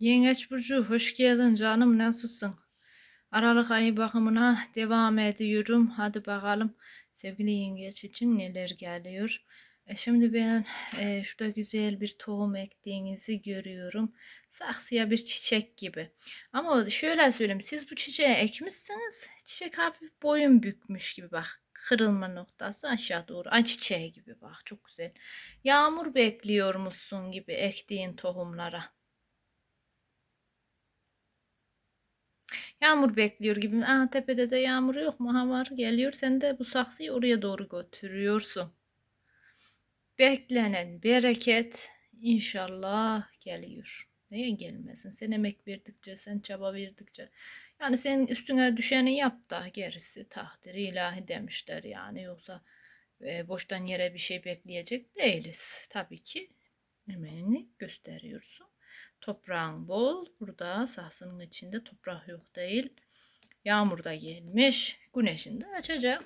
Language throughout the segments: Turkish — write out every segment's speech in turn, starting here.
Yengeç Burcu hoş geldin canım nasılsın? Aralık ayı bakımına devam ediyorum. Hadi bakalım sevgili yengeç için neler geliyor. E şimdi ben e, şurada güzel bir tohum ektiğinizi görüyorum. Saksıya bir çiçek gibi. Ama şöyle söyleyeyim siz bu çiçeği ekmişsiniz. Çiçek hafif boyun bükmüş gibi bak. Kırılma noktası aşağı doğru. Ay çiçeği gibi bak çok güzel. Yağmur bekliyor musun gibi ektiğin tohumlara. Yağmur bekliyor gibi. Aa, tepede de yağmur yok mu? Ha var geliyor. Sen de bu saksıyı oraya doğru götürüyorsun. Beklenen bereket inşallah geliyor. Neye gelmesin? Sen emek verdikçe, sen çaba verdikçe. Yani senin üstüne düşeni yap da gerisi takdir ilahi demişler yani. Yoksa e, boştan yere bir şey bekleyecek değiliz. Tabii ki emeğini gösteriyorsun. Toprağın bol. Burada saksının içinde toprak yok değil. Yağmur da gelmiş. Güneşin de açacak.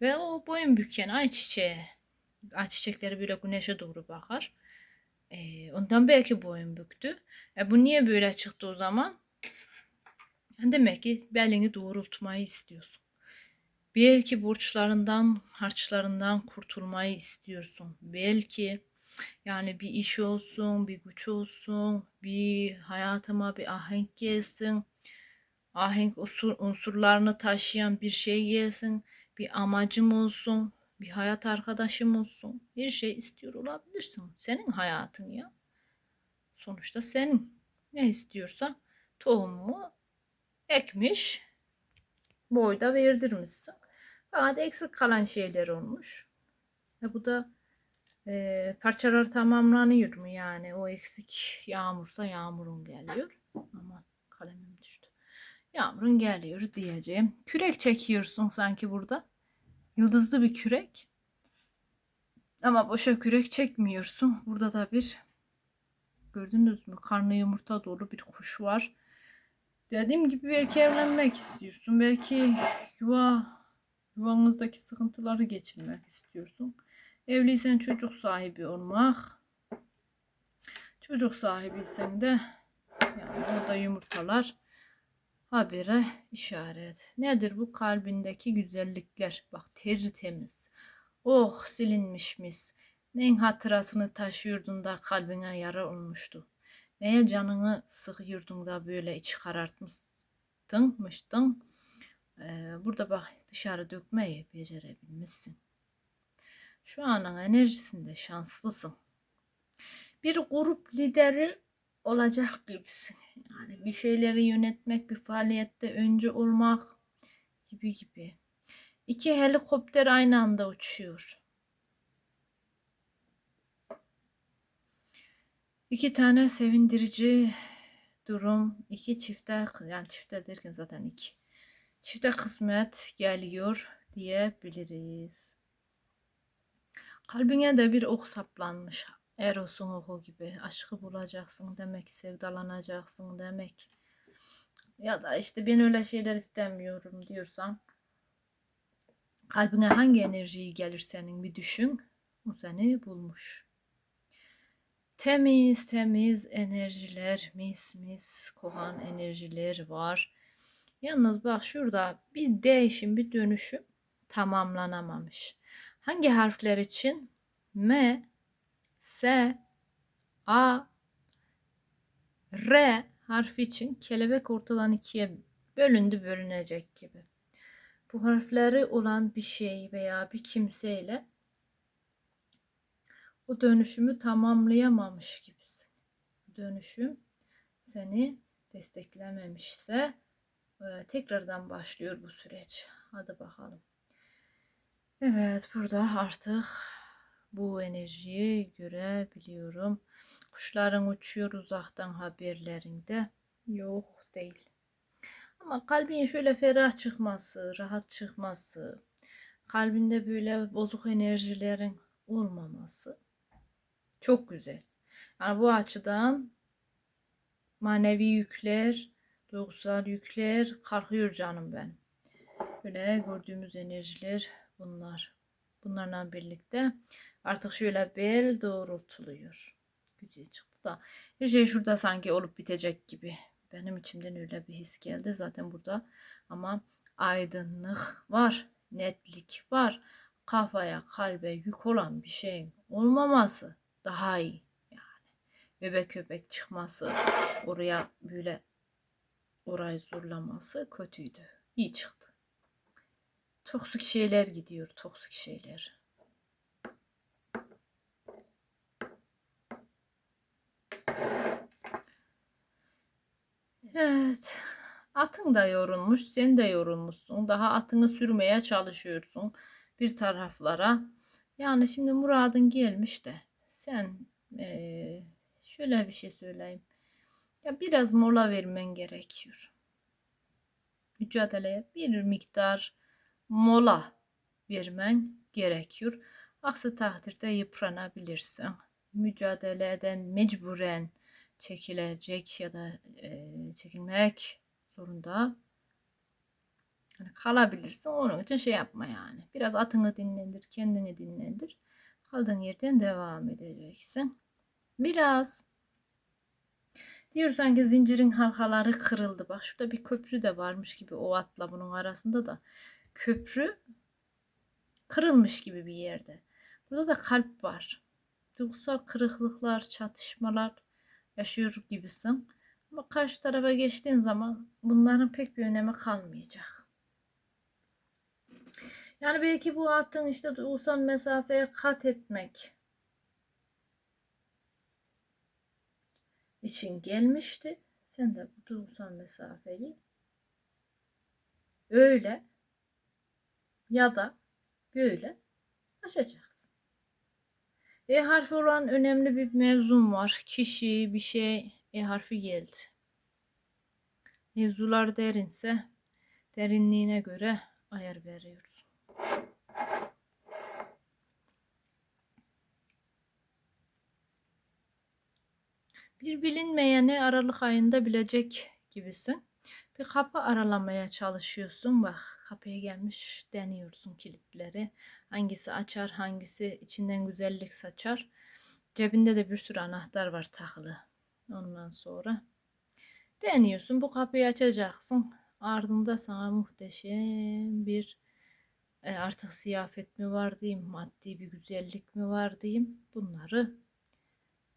Ve o boyun büken ayçiçeği. Ayçiçekleri böyle güneşe doğru bakar. E, ondan belki boyun büktü. E, bu niye böyle çıktı o zaman? Demek ki belini doğrultmayı istiyorsun. Belki borçlarından, harçlarından kurtulmayı istiyorsun. Belki yani bir iş olsun, bir güç olsun, bir hayatıma bir ahenk gelsin. Ahenk unsurlarını taşıyan bir şey gelsin. Bir amacım olsun, bir hayat arkadaşım olsun. Bir şey istiyor olabilirsin. Senin hayatın ya. Sonuçta senin. Ne istiyorsa tohumu ekmiş, boyda verdirmişsin. Fakat eksik kalan şeyler olmuş. E bu da e, parçalar tamamlanıyor mu yani o eksik yağmursa yağmurun geliyor. Aman kalemim düştü. Yağmurun geliyor diyeceğim. Kürek çekiyorsun sanki burada. Yıldızlı bir kürek. Ama boşa kürek çekmiyorsun. Burada da bir gördünüz mü? Karnı yumurta dolu bir kuş var. Dediğim gibi belki evlenmek istiyorsun. Belki yuva yuvanızdaki sıkıntıları geçirmek istiyorsun. Evliysen çocuk sahibi olmak. Çocuk sahibiysen de yani orada yumurtalar habere işaret. Nedir bu kalbindeki güzellikler? Bak tertemiz. Oh silinmiş mis. Neyin hatırasını taşıyordun da kalbine yara olmuştu. Neye canını sıkıyordun da böyle iç karartmıştın, mıştın. Ee, burada bak dışarı dökmeyi becerebilmişsin. Şu anın enerjisinde şanslısın. Bir grup lideri olacak gibisin. Yani bir şeyleri yönetmek, bir faaliyette önce olmak gibi gibi. İki helikopter aynı anda uçuyor. İki tane sevindirici durum, iki çifte, yani çifte derken zaten iki. Çifte kısmet geliyor diyebiliriz. Kalbine de bir ok saplanmış. Eros'un oku gibi. Aşkı bulacaksın demek, sevdalanacaksın demek. Ya da işte ben öyle şeyler istemiyorum diyorsan kalbine hangi enerjiyi gelir senin bir düşün. O seni bulmuş. Temiz temiz enerjiler, mis mis kohan enerjiler var. Yalnız bak şurada bir değişim, bir dönüşüm tamamlanamamış. Hangi harfler için? M, S, A, R harfi için kelebek ortadan ikiye bölündü bölünecek gibi. Bu harfleri olan bir şey veya bir kimseyle o dönüşümü tamamlayamamış gibisin. Dönüşüm seni desteklememişse e, tekrardan başlıyor bu süreç. Hadi bakalım. Evet burada artık bu enerjiyi görebiliyorum. Kuşların uçuyor uzaktan haberlerinde yok değil. Ama kalbin şöyle ferah çıkması, rahat çıkması, kalbinde böyle bozuk enerjilerin olmaması çok güzel. Yani bu açıdan manevi yükler, duygusal yükler kalkıyor canım ben. Böyle gördüğümüz enerjiler bunlar. Bunlarla birlikte artık şöyle bel doğrultuluyor. Güzel çıktı. da her şey şurada sanki olup bitecek gibi. Benim içimden öyle bir his geldi zaten burada. Ama aydınlık var, netlik var. Kafaya, kalbe yük olan bir şeyin olmaması daha iyi. Bebek köpek çıkması, oraya böyle orayı zorlaması kötüydü. İyi çıktı. Toksik şeyler gidiyor, toksik şeyler. Evet. Atın da yorulmuş, sen de yorulmuşsun. Daha atını sürmeye çalışıyorsun bir taraflara. Yani şimdi muradın gelmiş de sen eee, şöyle bir şey söyleyeyim. Ya biraz mola vermen gerekiyor. Mücadeleye bir miktar mola vermen gerekiyor. Aksi takdirde yıpranabilirsin. Mücadeleden mecburen çekilecek ya da e, çekilmek zorunda yani kalabilirsin. Onun için şey yapma yani. Biraz atını dinlendir, kendini dinlendir. Kaldığın yerden devam edeceksin. Biraz diyor sanki zincirin halkaları kırıldı. Bak şurada bir köprü de varmış gibi o atla bunun arasında da köprü kırılmış gibi bir yerde. Burada da kalp var. Duygusal kırıklıklar, çatışmalar yaşıyor gibisin. Ama karşı tarafa geçtiğin zaman bunların pek bir önemi kalmayacak. Yani belki bu attığın işte duygusal mesafeye kat etmek için gelmişti. Sen de bu duygusal mesafeyi öyle ya da böyle aşacaksın. E harfi olan önemli bir mevzum var. Kişi, bir şey, E harfi geldi. Mevzular derinse derinliğine göre ayar veriyoruz. Bir bilinmeyeni Aralık ayında bilecek gibisin. Bir kapı aralamaya çalışıyorsun. Bak kapıya gelmiş deniyorsun kilitleri. Hangisi açar, hangisi içinden güzellik saçar. Cebinde de bir sürü anahtar var takılı. Ondan sonra deniyorsun. Bu kapıyı açacaksın. Ardında sana muhteşem bir e, artık ziyafet mi var diyeyim, maddi bir güzellik mi var diyeyim. Bunları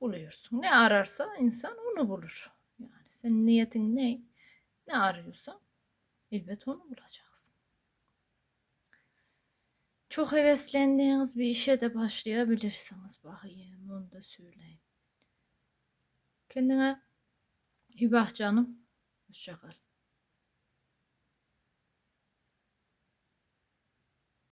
buluyorsun. Ne ararsa insan onu bulur. Yani senin niyetin ne? Ne arıyorsan elbet onu bulacaksın. Çok heveslendiğiniz bir işe de başlayabilirsiniz bakayım. Onu da söyleyeyim. Kendine iyi bak canım. Hoşçakal.